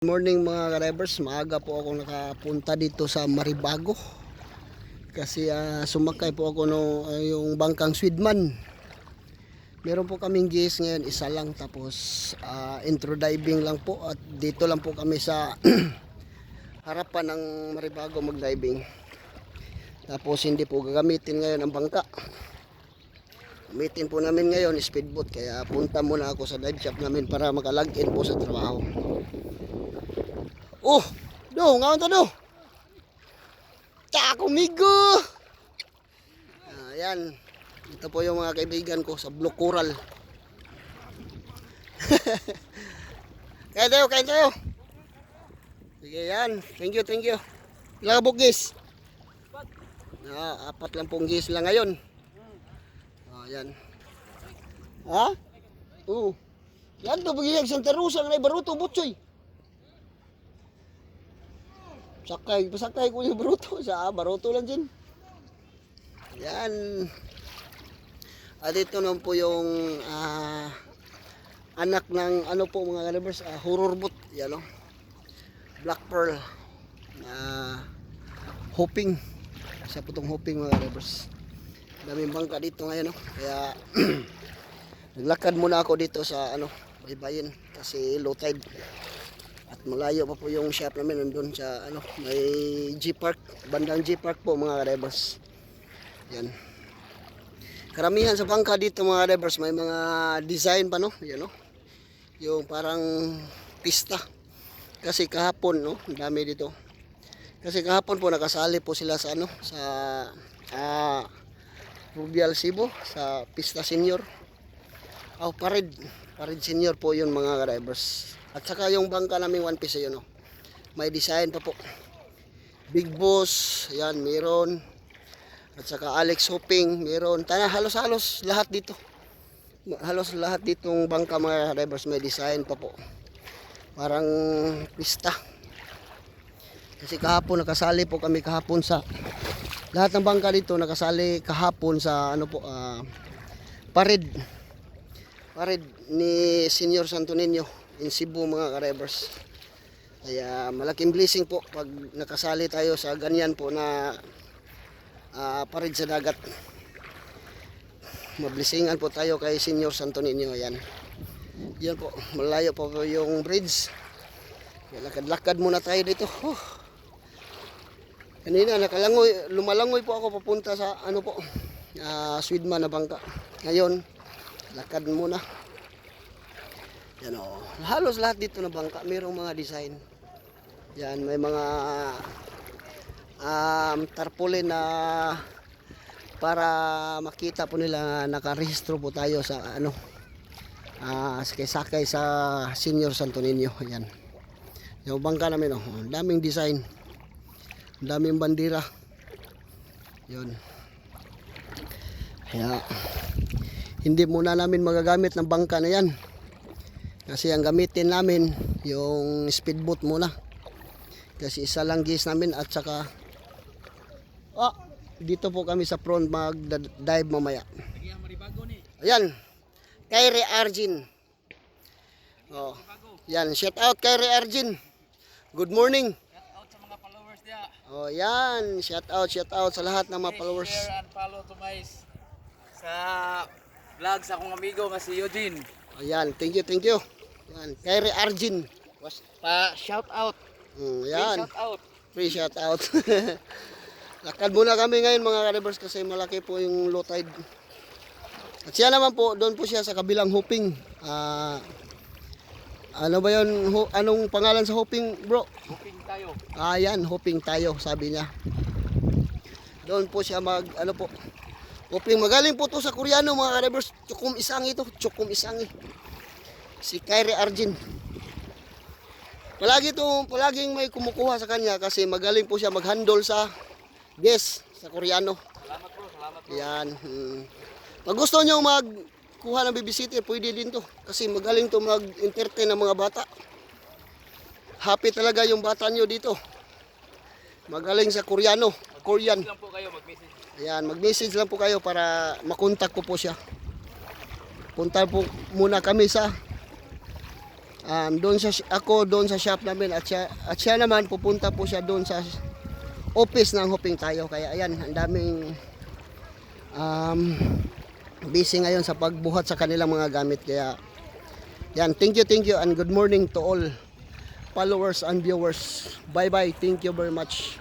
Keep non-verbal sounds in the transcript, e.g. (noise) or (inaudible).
Good morning mga drivers, maaga po ako nakapunta dito sa Maribago. Kasi ah, sumakay po ako no ah, yung bangkang Swedman. Meron po kaming GS ngayon, isa lang tapos ah, intro diving lang po at dito lang po kami sa (clears throat) harapan ng Maribago mag-diving. Tapos hindi po gagamitin ngayon ang bangka. Gamitin po namin ngayon speedboat kaya punta muna ako sa dive shop namin para makalag-in po sa trabaho. Oh, do, ngayon to do. Ta kumigo. Ayan. Ito po yung mga kaibigan ko sa Blue Coral. (laughs) kaya tayo, kaya tayo. Sige yan. Thank you, thank you. Ilang kabuk gis? Ah, apat lang pong gis lang ngayon. Ah, yan. Ha? Oo. Yan to, pagiging Santa Rosa, na Baruto, Butchoy. Sakay, pasakay ko yung Baruto. Sa ah, Baruto lang din. Yan. At ito naman po yung ah, anak ng ano po mga kalibers, ah, horror boot. Yan o. Black Pearl. Ah, hoping. Isa po itong hoping mga kalibers. Daming bangka dito ngayon. No? Kaya (clears throat) naglakad muna ako dito sa ano, baybayin kasi low tide. Malayo pa po yung shop namin nandun sa ano, may G Park, bandang G Park po mga drivers. Yan. Karamihan sa bangka dito mga drivers may mga design pa no, yan no. Yung parang pista. Kasi kahapon no, ang dami dito. Kasi kahapon po nakasali po sila sa ano, sa ah Rubial Cebu sa Pista Senior. Oh, parid. Parid Senior po yun mga drivers. At saka yung bangka namin one piece yun. Oh. May design pa po. Big Boss, yan, meron. At saka Alex Hopping, meron. Tana, halos-halos lahat dito. Halos lahat ditong bangka mga drivers may design pa po. Parang pista. Kasi kahapon nakasali po kami kahapon sa lahat ng bangka dito nakasali kahapon sa ano po ah, pared pared ni Senior Santo Niño in Cebu mga ka-revers. Kaya malaking blessing po pag nakasali tayo sa ganyan po na ah, pared sa dagat. Mablisingan po tayo kay Senior Santo Niño. Yan. Yan po. Malayo po yung bridge. Lakad-lakad muna tayo dito. Huh. Kanina nakalangoy, lumalangoy po ako papunta sa ano po, ah, Swedman na bangka. Ngayon, lakad muna. Yan o. Halos lahat dito na bangka, mayroong mga design. Yan, may mga um, tarpaulin na para makita po nila nakarehistro po tayo sa ano ah sakay-sakay sa Senior Santo Niño. Yan. Yung bangka namin oh, daming design. Daming bandira. Yun. Kaya, hindi muna namin magagamit ng bangka na yan. Kasi ang gamitin namin, yung speedboat muna. Kasi isa lang gis namin at saka, ah, dito po kami sa front mag-dive mamaya. Ayan, Kyrie Arjin. Oh, yan, shout out Kyrie Arjin. Good morning. Oh, yan. Shout out, shout out sa lahat ng mga followers. Share and follow to my sa vlog sa akong amigo nga si Eugene. Oh, yan. Thank you, thank you. Yan. Kyrie Arjin. Was pa shout out. Mm, yan. Shout out. Free shout out. (laughs) Lakad muna kami ngayon mga karibers kasi malaki po yung low tide. At siya naman po, doon po siya sa kabilang hoping. Ah, ano ba yun? Ho- anong pangalan sa hoping bro? Booking tayo. Ah, yan, hoping tayo, sabi niya. Doon po siya mag, ano po, hoping. Magaling po to sa Koreano, mga karibers. Chukum isangi to, chukum isangi. Si Kyrie Arjin. Palagi to, palaging may kumukuha sa kanya kasi magaling po siya mag-handle sa guest sa Koreano. Salamat bro, salamat bro. Yan. hmm. Pag gusto nyo magkuha ng babysitter, pwede din to. Kasi magaling to mag-entertain ng mga bata. Happy talaga yung bata nyo dito. Magaling sa Koreano. Korean. lang po kayo mag-message. Ayan, mag-message lang po kayo para makontak ko po siya. Punta po muna kami sa Um, doon sa ako doon sa shop namin at siya at siya naman pupunta po siya doon sa office ng Hoping tayo. Kaya ayan, ang daming um, busy ngayon sa pagbuhat sa kanilang mga gamit. Kaya yan, thank you, thank you and good morning to all followers and viewers. Bye bye. Thank you very much.